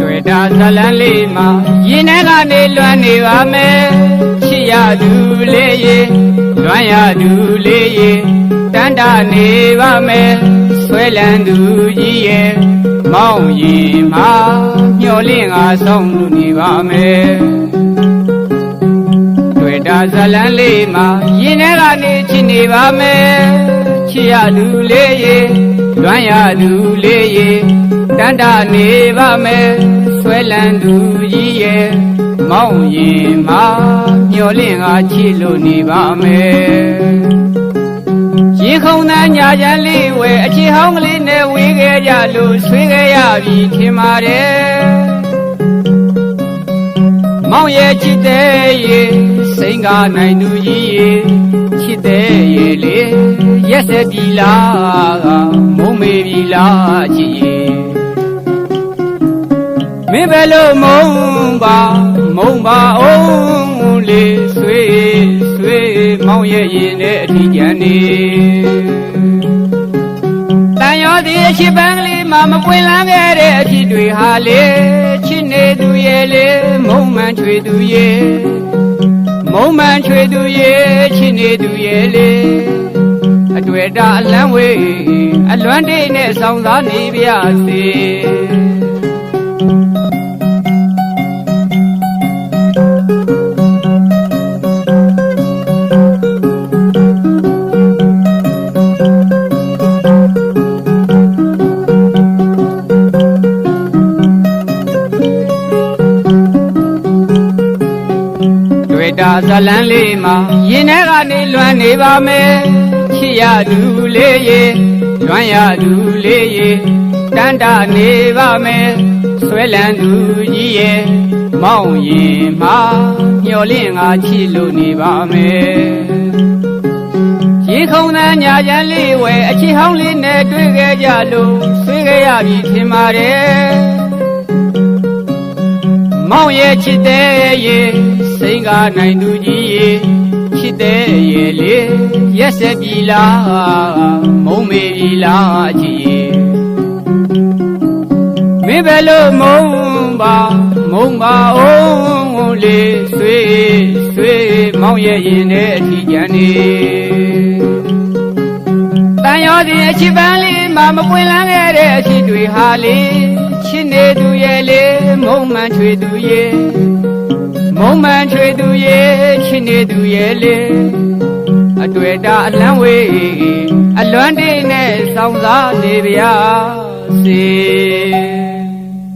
တွေ့တာဇလန်းလေးမှာရင်ထဲကနေလွမ်းနေပါမယ်ချစ်ရသူလေးရေလွမ်းရသူလေးရေတန်တာနေပါမယ်ဆွဲလန်းသူကြီးရဲ့မောင်ရင်မှာမျောလင့်ငါဆောင်လူနေပါမယ်တွေ့တာဇလန်းလေးမှာရင်ထဲကနေချစ်နေပါမယ်ချစ်ရသူလေးရေ လွမ်းရသူလေးရေတန်တာနေပါမယ်ဆွဲလန်းသူကြီးရဲ့မောင်ရင်မှာမျောလင့်ငါချစ်လို့နေပါမယ်ရေခုံသန်းညာချမ်းလေးဝဲအခြေဟောင်းကလေးနဲ့ဝေးခဲ့ကြလို့ဆွေးခဲ့ရပြီထင်ပါတယ်မောင်ရဲ့ချစ်တဲ့ရေစိန်ကနိုင်သူကြီးရေချစ်တဲ့ရေလေ ရက်ဆက်ပြီလားကမုံမေပြီလားချစ်ရေမင်းဘယ်လိုမုံပါမုံပါအောင်လေးဆွေးဆွေးမောင်ရဲ့ရင်နဲ့အထီးကျန်နေတန်ရောဒီအချစ်ပန်းကလေးမှမပွင့်လန်းခဲ့တဲ့အဖြစ်တွေဟာလေချစ်နေသူရဲ့လေမုံမှန်ချွေသူရဲ့မုံမှန်ချွေသူရဲ့ချစ်နေသူရဲ့လေအ တွေ့တာအလန်းဝေးအလွမ်းတိတ်နဲ့ဆောင်စားနေပါစေတွေ့တာဇလန်းလေးမှာရင်ထဲကနေလွမ်းနေပါမယ် ချစ်ရသူလေးရေလွမ်းရသူလေးရေတန်တာနေပါမယ်ဆွဲလန်းသူကြီးရဲ့မောင်ရင်မှာမျောလင့်ငါချစ်လို့နေပါမယ်ရေခုံသန်းညာချမ်းလေးဝဲအချစ်ဟောင်းလေးနဲ့တွေ့ခဲ့ကြလို့ဆွေးခဲ့ရပြီထင်ပါတယ်မောင်ရဲ့ချစ်တဲ့ရေစိန်ကနိုင်သူကြီးရေ ချစ်တဲ့ရေလေရက်ဆက်ပြီလားမုံမေပြီလားချစ်ရေမင်းဘယ်လိုမုံပါမုံပါအောင်လေးဆွေးဆွေးမောင်ရဲ့ရင်နဲ့အထီးကျန်နေတန်ရောစီအချစ်ပန်းလေးမှမပွင့်လန်းခဲ့တဲ့အချစ်တွေဟာလေချစ်နေသူရဲ့လေမုံမှန်ချွေသူရဲ့ မုံမှန်ချွေသူရဲ့ချစ်နေသူရဲ့လေအတွေ့တာအလန်းဝေးအလွမ်းတိတ်နဲ့စောင်းစားနေပါစေ